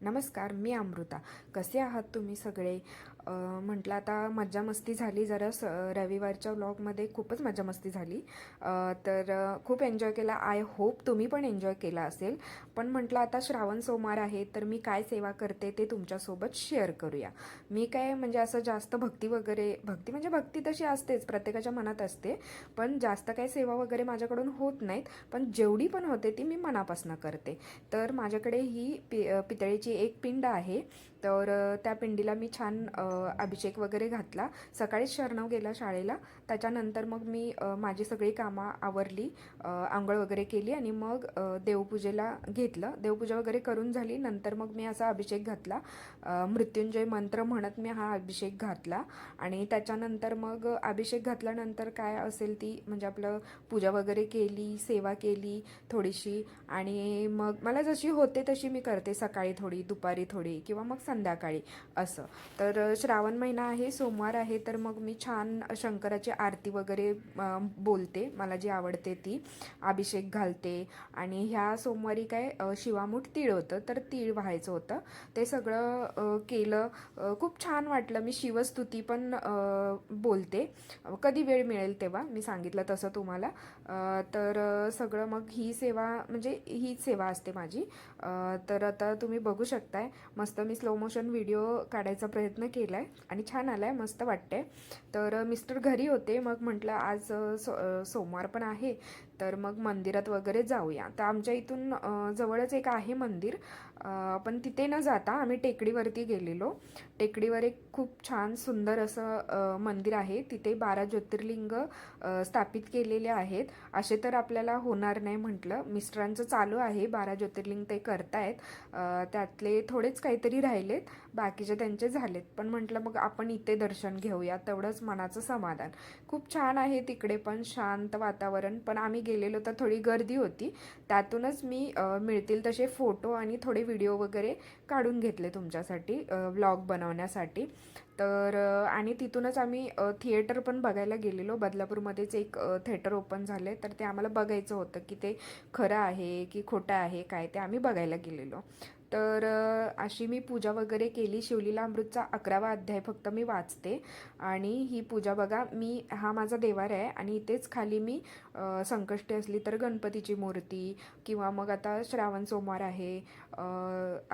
नमस्कार मी अमृता. कसे आहात तुम्ही सगळे? म्हटलं आता मज्जा मस्ती झाली. जरा स रविवारच्या व्लॉगमध्ये खूपच मज्जा मस्ती झाली. तर खूप एन्जॉय केला. आय होप तुम्ही पण एन्जॉय केला असेल. पण म्हटलं आता श्रावण सोमवार आहे तर मी काय सेवा करते ते तुमच्यासोबत शेअर करूया. मी काय म्हणजे असं जास्त भक्ती वगैरे भक्ती म्हणजे भक्ती तशी असतेच प्रत्येकाच्या मनात असते. पण जास्त काय सेवा वगैरे माझ्याकडून होत नाहीत. पण जेवढी पण होते ती मी मनापासून करते. तर माझ्याकडे ही पि पितळेची जी एक पिंड आहे. तर त्या पिंडीला मी छान अभिषेक वगैरे घातला. सकाळीच शरणव गेला शाळेला. त्याच्यानंतर मग मी माझी सगळी कामं आवरली आंघोळ वगैरे केली आणि मग देवपूजेला घेतलं. देवपूजा वगैरे करून झाली. नंतर मग मी असा अभिषेक घातला. मृत्युंजय मंत्र म्हणत मी हा अभिषेक घातला. आणि त्याच्यानंतर मग अभिषेक घातल्यानंतर काय असेल ती म्हणजे आपलं पूजा वगैरे केली सेवा केली थोडीशी. आणि मग मला जशी होते तशी मी करते सकाळी थोडी दुपारी थोडी. किंवा मग संध्याकाळी. असं. तर श्रावण महिना आहे सोमवार आहे तर मग मी छान शंकराची आरती वगैरे बोलते. मला जी आवडते ती. अभिषेक घालते. आणि ह्या सोमवारी काय शिवामूठ तीळ होतं तर तीळ व्हायचं होतं. ते सगळं केलं. खूप छान वाटलं. मी शिवस्तुती पण बोलते. कधी वेळ मिळेल तेव्हा मी सांगितलं तसं तुम्हाला. तर सगळं मग ही सेवा म्हणजे हीच सेवा असते माझी. तर आता तुम्ही बघू शकताय. मस्त मी स्लो मोशन व्हिडिओ काढायचा प्रयत्न केला आहे आणि छान आला आहे मस्त वाटते तर मिस्टर घरी होते. मग म्हटलं आज सो सोमवार पण आहे. तर मग मंदिरात वगैरे जाऊया. तर आमच्या इथून जवळच एक आहे मंदिर. पण तिथे न जाता आम्ही टेकडीवरती गेलेलो. टेकडीवर एक खूप छान सुंदर असं मंदिर आहे. तिथे बारा ज्योतिर्लिंग स्थापित केलेले आहेत. असे तर आपल्याला होणार नाही म्हटलं. मिस्टरांचं चालू आहे. बारा ज्योतिर्लिंग ते करतायत. त्यातले थोडेच काहीतरी राहिलेत. बाकीचे त्यांचे झालेत. पण म्हटलं मग आपण इथे दर्शन घेऊया. तेवढंच मनाचं समाधान. खूप छान आहे तिकडे पण. शांत वातावरण. पण आम्ही गेलेलो तर थोडी गर्दी होती. त्यातूनच मी मिळतील तसे फोटो आणि थोडे व्हिडिओ वगैरे काढून घेतले तुमच्यासाठी व्लॉग बनवण्यासाठी. तर आणि तिथूनच आम्ही थिएटर पण बघायला गेलेलो. बदलापूरमध्येच एक थिएटर ओपन झाले तर ते आम्हाला बघायचं होतं की ते खरं आहे की खोटं आहे काय ते आम्ही बघायला गेलेलो. तर अशी मी पूजा वगैरे केली. शिवलीला अमृतचा अकरावा अध्याय फक्त मी वाचते. आणि ही पूजा बघा मी हा माझा देवार आहे. आणि इथेच खाली मी संकष्टी असली तर गणपतीची मूर्ती किंवा मग आता श्रावण सोमवार आहे.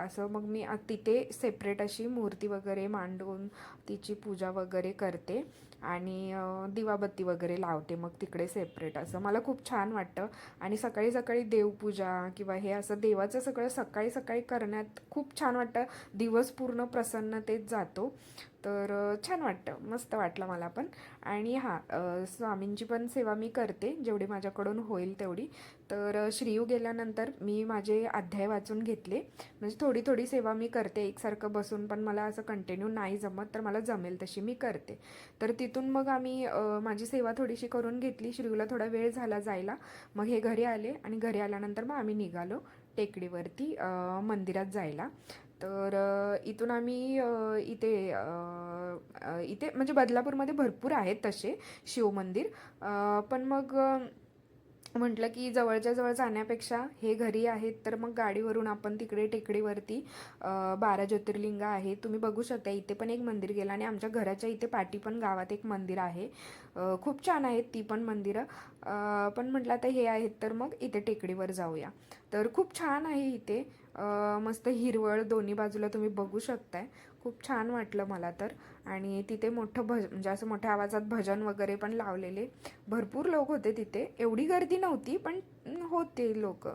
असं मग मी तिथे सेपरेट अशी मूर्ती वगैरे मांडून तिची पूजा वगैरे करते. आणि दिवाबत्ती वगैरे लावते मग तिकडे सेपरेट असं. मला खूप छान वाटतं. आणि सकाळी सकाळी देवपूजा किंवा हे असं देवाचं सगळं सकाळी सकाळी करण्यात खूप छान वाटतं. दिवस पूर्ण प्रसन्नतेत जातो. तर छान वाटतं. मस्त वाटलं मला पण. आणि हां स्वामींची पण सेवा मी करते जेवढी माझ्याकडून होईल तेवढी. तर श्रीयू गेल्यानंतर मी माझे अध्याय वाचून घेतले. म्हणजे थोडी थोडी सेवा मी करते. एकसारखं बसून पण मला असं कंटिन्यू नाही जमत तर मला जमेल तशी मी करते. तर तिथून मग आम्ही माझी सेवा थोडीशी करून घेतली. श्रीयूला थोडा वेळ झाला जायला. मग हे घरी आले आणि घरी आल्यानंतर मग आम्ही निघालो टेकडीवरती मंदिरात जायला. तर इथून आम्ही इथे इथे म्हणजे बदलापूरमध्ये भरपूर आहेत तसे शिवमंदिर पण मग म्हटलं की जवळच्या जवळ जाण्यापेक्षा हे घरी आहेत तर मग गाडीवरून आपण तिकडे टेकडीवरती बारा ज्योतिर्लिंग आहे. तुम्ही बघू शकता इथे पण एक मंदिर गेलं आणि आमच्या घराच्या इथे पाठी पण गावात एक मंदिर आहे. खूप छान आहेत ती पण मंदिरं. पण म्हटलं आता हे आहेत तर मग इथे टेकडीवर जाऊया. तर खूप छान आहे इथे. मस्त हिरवळ दोन्ही बाजूला तुम्ही बघू शकताय. खूप छान वाटलं मला तर. आणि तिथे मोठं भज म्हणजे असं मोठ्या आवाजात भजन वगैरे पण लावलेले. भरपूर लोक होते तिथे. एवढी गर्दी नव्हती पण होते लोक.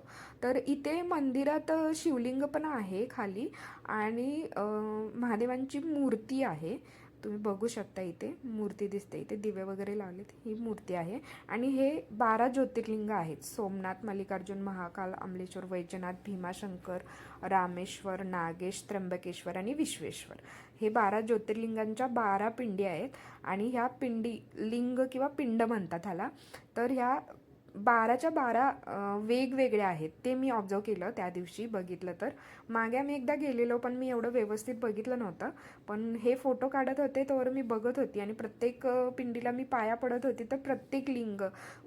तर इथे मंदिरात शिवलिंग पण आहे खाली. आणि महादेवांची मूर्ती आहे. तुम्ही बघू शकता इथे मूर्ती दिसते इथे दिवे वगैरे लावलेत ही मूर्ती आहे. आणि हे बारा ज्योतिर्लिंग आहेत. सोमनाथ मल्लिकार्जुन महाकाल अमलेश्वर वैजनाथ भीमाशंकर रामेश्वर नागेश त्र्यंबकेश्वर आणि विश्वेश्वर. हे बारा ज्योतिर्लिंगांच्या बारा पिंडी आहेत. आणि ह्या पिंडी लिंग किंवा पिंड म्हणतात ह्याला. तर ह्या बाराच्या बारा वेगवेगळ्या आहेत. ते मी ऑब्झर्व केलं त्या दिवशी बघितलं तर. मागे आम्ही एकदा गेलेलो पण मी एवढं व्यवस्थित बघितलं नव्हतं. पण हे फोटो काढत होते तर मी बघत होती. आणि प्रत्येक पिंडीला मी पाया पडत होती तर प्रत्येक लिंग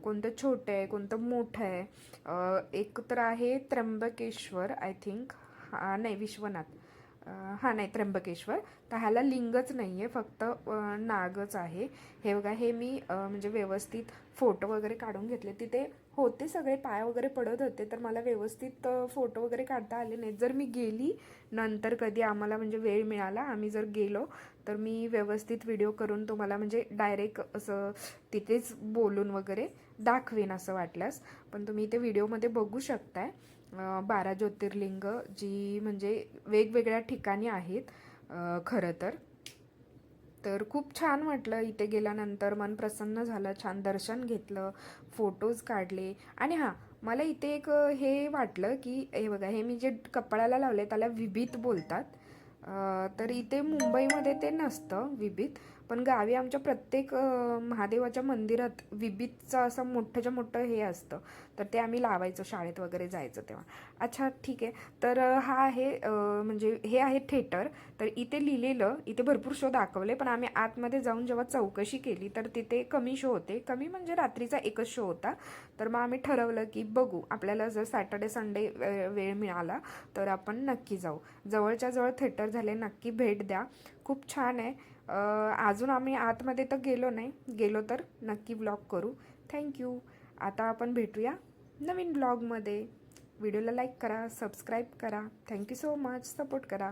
कोणतं छोटं आहे कोणतं मोठं आहे. एक तर आहे त्र्यंबकेश्वर आय थिंक हा नाही विश्वनाथ. हा नाही त्र्यंबकेश्वर. तर ह्याला लिंगच नाही आहे फक्त नागच आहे. हे बघा हे मी म्हणजे व्यवस्थित फोटो वगैरे काढून घेतले. तिथे होते सगळे पाय वगैरे पडत होते तर मला व्यवस्थित फोटो वगैरे काढता आले नाहीत. जर मी गेली नंतर कधी आम्हाला म्हणजे वेळ मिळाला आम्ही जर गेलो तर मी व्यवस्थित व्हिडिओ करून तुम्हाला म्हणजे डायरेक्ट असं तिथेच बोलून वगैरे दाखवेन असं वाटल्यास. पण तुम्ही इथे व्हिडिओमध्ये बघू शकताय. बारा ज्योतिर्लिंग जी म्हणजे वेगवेगळ्या ठिकाणी आहेत खरं तर. तर खूप छान वाटलं इथे गेल्यानंतर मन प्रसन्न झालं छान दर्शन घेतलं फोटोज काढले. आणि हां मला इथे एक हे वाटलं की हे बघा हे मी जे कपाळाला लावले त्याला विभीत बोलतात. तर इथे मुंबईमध्ये ते नसतं विभीत पण गावी आमच्या प्रत्येक महादेवाच्या मंदिरात विबीतचं असं मोठंच्या मोठं हे असतं. तर ते आम्ही लावायचो शाळेत वगैरे जायचं तेव्हा. अच्छा ठीक आहे. तर हा आहे म्हणजे हे आहे थेटर तर इथे लिहिलेलं इथे भरपूर शो दाखवले पण आम्ही आतमध्ये जाऊन जेव्हा चौकशी केली तर तिथे कमी शो होते. कमी म्हणजे रात्रीचा एकच शो होता. तर मग आम्ही ठरवलं की बघू आपल्याला जर सॅटर्डे संडे वेळ मिळाला तर आपण नक्की जाऊ. जवळच्या जवळ थिएटर झाले नक्की भेट द्या. खूप छान आहे. अजून आम्ही आतमध्ये तर गेलो नाही. गेलो तर नक्की ब्लॉग करू. थँक्यू आता आपण भेटूया नवीन ब्लॉगमध्ये व्हिडिओला लाईक करा सबस्क्राईब करा. थँक्यू सो मच सपोर्ट करा.